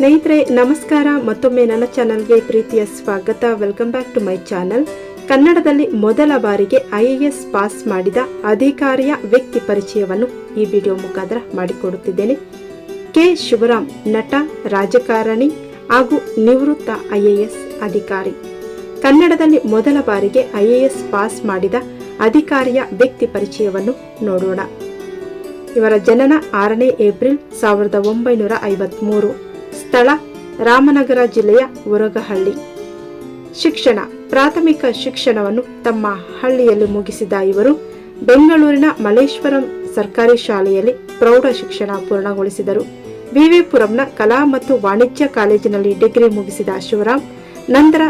ಸ್ನೇಹಿತರೆ, ನಮಸ್ಕಾರ. ಮತ್ತೊಮ್ಮೆ ನನ್ನ ಚಾನಲ್ಗೆ ಪ್ರೀತಿಯ ಸ್ವಾಗತ. Welcome back to my channel ಕನ್ನಡದಲ್ಲಿ ಮೊದಲ ಬಾರಿಗೆ ಐಎಎಸ್ ಪಾಸ್ ಮಾಡಿದ ಅಧಿಕಾರಿಯ ವ್ಯಕ್ತಿ ಪರಿಚಯವನ್ನು ಈ ವಿಡಿಯೋ ಮುಖಾಂತರ ಮಾಡಿಕೊಡುತ್ತಿದ್ದೇನೆ. ಕೆ. ಶಿವರಾಮ್ ನಟ, ರಾಜಕಾರಣಿ ಹಾಗೂ ನಿವೃತ್ತ ಐಎಎಸ್ ಅಧಿಕಾರಿ. ಕನ್ನಡದಲ್ಲಿ ಮೊದಲ ಬಾರಿಗೆ ಐಎಎಸ್ ಪಾಸ್ ಮಾಡಿದ ಅಧಿಕಾರಿಯ ವ್ಯಕ್ತಿ ಪರಿಚಯವನ್ನು ನೋಡೋಣ. ಇವರ ಜನನ ಆರನೇ ಏಪ್ರಿಲ್ ಸಾವಿರದ ಒಂಬೈನೂರ ಐವತ್ಮೂರು. ಸ್ಥಳ ರಾಮನಗರ ಜಿಲ್ಲೆಯ ಉರಗಹಳ್ಳಿ ಶಿಕ್ಷಣ, ಪ್ರಾಥಮಿಕ ಶಿಕ್ಷಣವನ್ನು ತಮ್ಮ ಹಳ್ಳಿಯಲ್ಲಿ ಮುಗಿಸಿದ ಇವರು ಬೆಂಗಳೂರಿನ ಮಲ್ಲೇಶ್ವರಂ ಸರ್ಕಾರಿ ಶಾಲೆಯಲ್ಲಿ ಪ್ರೌಢ ಶಿಕ್ಷಣ ಪೂರ್ಣಗೊಳಿಸಿದರು. ವಿವಿಪುರಂನ ಕಲಾ ಮತ್ತು ವಾಣಿಜ್ಯ ಕಾಲೇಜಿನಲ್ಲಿ ಡಿಗ್ರಿ ಮುಗಿಸಿದ ಶಿವರಾಮ್, ನಂತರ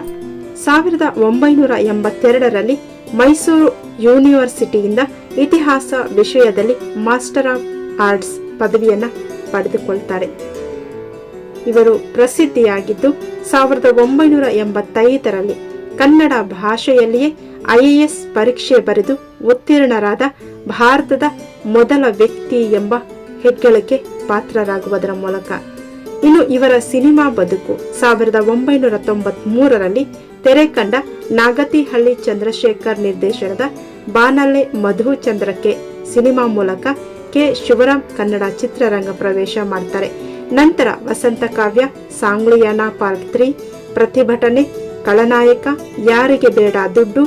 ಸಾವಿರದ ಒಂಬೈನೂರ ಎಂಬತ್ತೆರಡರಲ್ಲಿ ಮೈಸೂರು ಯೂನಿವರ್ಸಿಟಿಯಿಂದ ಇತಿಹಾಸ ವಿಷಯದಲ್ಲಿ ಮಾಸ್ಟರ್ ಆಫ್ ಆರ್ಟ್ಸ್ ಪದವಿಯನ್ನು ಪಡೆದುಕೊಳ್ತಾರೆ. ಇವರು ಪ್ರಸಿದ್ಧಿಯಾಗಿದ್ದು ಸಾವಿರದ ಒಂಬೈನೂರ ಎಂಬತ್ತೈದರಲ್ಲಿ ಕನ್ನಡ ಭಾಷೆಯಲ್ಲಿಯೇ ಐಎಎಸ್ ಪರೀಕ್ಷೆ ಬರೆದು ಉತ್ತೀರ್ಣರಾದ ಭಾರತದ ಮೊದಲ ವ್ಯಕ್ತಿ ಎಂಬ ಹೆಗ್ಗಳಿಕೆ ಪಾತ್ರರಾಗುವುದರ ಮೂಲಕ. ಇನ್ನು ಇವರ ಸಿನಿಮಾ ಬದುಕು ಸಾವಿರದ ಒಂಬೈನೂರ ತೊಂಬತ್ ಮೂರರಲ್ಲಿ ತೆರೆ ಕಂಡ ನಾಗತಿಹಳ್ಳಿ ಚಂದ್ರಶೇಖರ್ ನಿರ್ದೇಶನದ ಬಾನಲ್ಲೆ ಮಧು ಚಂದ್ರಕ್ಕೆ ಸಿನಿಮಾ ಮೂಲಕ ಕೆ. ಶಿವರಾಮ್ ಕನ್ನಡ ಚಿತ್ರರಂಗ ಪ್ರವೇಶ ಮಾಡ್ತಾರೆ. ನಂತರ ವಸಂತ ಕಾವ್ಯ, ಸಾಂಗ್ಲಿಯಾನ ಪಾರ್ಟ್ ತ್ರೀ ಪ್ರತಿಭಟನೆ ಕಳನಾಯಕ ಯಾರಿಗೆ ಬೇಡ ದುಡ್ಡು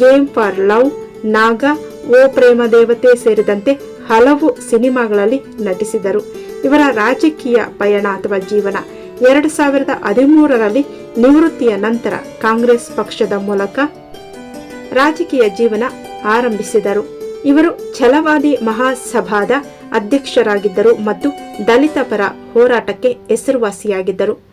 ಗೇಮ್ ಫಾರ್ ಲವ್ ನಾಗ, ಓ ಪ್ರೇಮ ದೇವತೆ ಸೇರಿದಂತೆ ಹಲವು ಸಿನಿಮಾಗಳಲ್ಲಿ ನಟಿಸಿದರು. ಇವರ ರಾಜಕೀಯ ಪಯಣ ಅಥವಾ ಜೀವನ ಎರಡು ಸಾವಿರದ ಹದಿಮೂರರಲ್ಲಿ ನಿವೃತ್ತಿಯ ನಂತರ ಕಾಂಗ್ರೆಸ್ ಪಕ್ಷದ ಮೂಲಕ ರಾಜಕೀಯ ಜೀವನ ಆರಂಭಿಸಿದರು. ಇವರು ಛಲವಾದಿ ಮಹಾಸಭಾದ ಅಧ್ಯಕ್ಷರಾಗಿದ್ದರು ಮತ್ತು ದಲಿತ ಪರ ಹೋರಾಟಕ್ಕೆ ಹೆಸರುವಾಸಿಯಾಗಿದ್ದರು.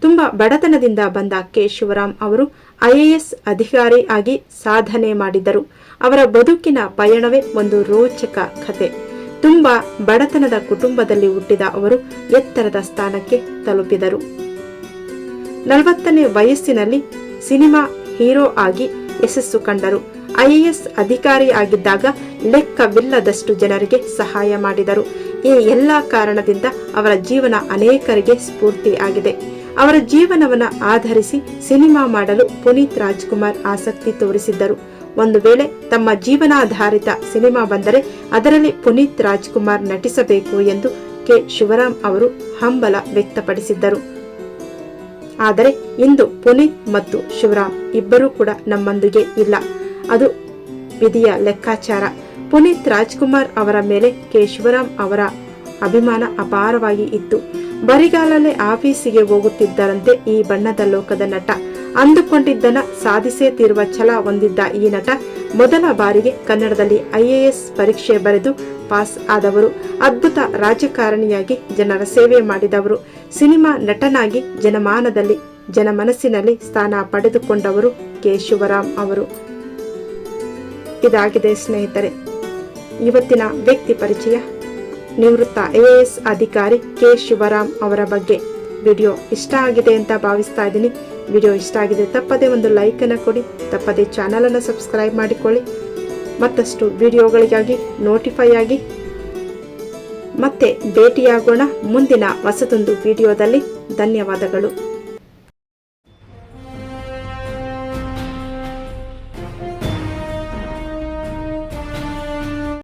ತುಂಬಾ ಬಡತನದಿಂದ ಬಂದ ಕೆ. ಶಿವರಾಮ್ ಅವರು ಐಎಎಸ್ ಅಧಿಕಾರಿ ಆಗಿ ಸಾಧನೆ ಮಾಡಿದ್ದರು. ಅವರ ಬದುಕಿನ ಪಯಣವೇ ಒಂದು ರೋಚಕ ಕಥೆ ತುಂಬ ಬಡತನದ ಕುಟುಂಬದಲ್ಲಿ ಹುಟ್ಟಿದ ಅವರು ಎತ್ತರದ ಸ್ಥಾನಕ್ಕೆ ತಲುಪಿದರು. ನಲವತ್ತನೇ ವಯಸ್ಸಿನಲ್ಲಿ ಸಿನಿಮಾ ಹೀರೋ ಆಗಿ ಯಶಸ್ಸು ಕಂಡರು. ಐಎಎಸ್ ಅಧಿಕಾರಿ ಆಗಿದ್ದಾಗ ಲೆಕ್ಕವಿಲ್ಲದಷ್ಟು ಜನರಿಗೆ ಸಹಾಯ ಮಾಡಿದರು. ಈ ಎಲ್ಲ ಕಾರಣದಿಂದ ಅವರ ಜೀವನ ಅನೇಕರಿಗೆ ಸ್ಫೂರ್ತಿ ಆಗಿದೆ ಅವರ ಜೀವನವನ್ನು ಆಧರಿಸಿ ಸಿನಿಮಾ ಮಾಡಲು ಪುನೀತ್ ರಾಜ್ಕುಮಾರ್ ಆಸಕ್ತಿ ತೋರಿಸಿದ್ದರು. ಒಂದು ವೇಳೆ ತಮ್ಮ ಜೀವನಾಧಾರಿತ ಸಿನಿಮಾ ಬಂದರೆ ಅದರಲ್ಲಿ ಪುನೀತ್ ರಾಜ್ಕುಮಾರ್ ನಟಿಸಬೇಕು ಎಂದು ಕೆ. ಶಿವರಾಮ್ ಅವರು ಹಂಬಲ ವ್ಯಕ್ತಪಡಿಸಿದ್ದರು. ಆದರೆ ಇಂದು ಪುನೀತ್ ಮತ್ತು ಶಿವರಾಮ್ ಇಬ್ಬರೂ ಕೂಡ ನಮ್ಮೊಂದಿಗೆ ಇಲ್ಲ. ಅದು ವಿಧಿಯ ಲೆಕ್ಕಾಚಾರ. ಪುನೀತ್ ರಾಜ್ಕುಮಾರ್ ಅವರ ಮೇಲೆ ಕೇಶವರಾಮ್ ಅವರ ಅಭಿಮಾನ ಅಪಾರವಾಗಿ ಇತ್ತು. ಬರಿಗಾಲಲ್ಲೇ ಆಫೀಸಿಗೆ ಹೋಗುತ್ತಿದ್ದರಂತೆ ಈ ಬಣ್ಣದ ಲೋಕದ ನಟ. ಅಂದುಕೊಂಡಿದ್ದನ ಸಾಧಿಸೇ ತೀರುವ ಛಲ ಹೊಂದಿದ್ದ ಈ ನಟ ಮೊದಲ ಬಾರಿಗೆ ಕನ್ನಡದಲ್ಲಿ ಐಎಎಸ್ ಪರೀಕ್ಷೆ ಬರೆದು ಪಾಸ್ ಆದವರು. ಅದ್ಭುತ ರಾಜಕಾರಣಿಯಾಗಿ ಜನರ ಸೇವೆ ಮಾಡಿದವರು. ಸಿನಿಮಾ ನಟನಾಗಿ ಜನಮಾನದಲ್ಲಿ, ಜನಮನಸ್ಸಿನಲ್ಲಿ ಸ್ಥಾನ ಪಡೆದುಕೊಂಡವರು ಕೆ ಅವರು. ಇದಾಗಿದೆ ಸ್ನೇಹಿತರೆ. ಇವತ್ತಿನ ವ್ಯಕ್ತಿ ಪರಿಚಯ, ನಿವೃತ್ತ ಎಎಎಸ್ ಅಧಿಕಾರಿ ಕೆ ಶಿವರಾಮ್ ಅವರ ಬಗ್ಗೆ. ವಿಡಿಯೋ ಇಷ್ಟ ಆಗಿದೆ ಅಂತ ಭಾವಿಸ್ತಾ ಇದ್ದೀನಿ. ವಿಡಿಯೋ ಇಷ್ಟ ಆಗಿದೆ ತಪ್ಪದೇ ಒಂದು ಲೈಕನ್ನು ಕೊಡಿ, ತಪ್ಪದೇ ಚಾನಲನ್ನು ಸಬ್ಸ್ಕ್ರೈಬ್ ಮಾಡಿಕೊಳ್ಳಿ. ಮತ್ತಷ್ಟು ವಿಡಿಯೋಗಳಿಗಾಗಿ ನೋಟಿಫೈ ಆಗಿ. ಮತ್ತೆ ಭೇಟಿಯಾಗೋಣ ಮುಂದಿನ ಹೊಸದೊಂದು ವಿಡಿಯೋದಲ್ಲಿ. ಧನ್ಯವಾದಗಳು.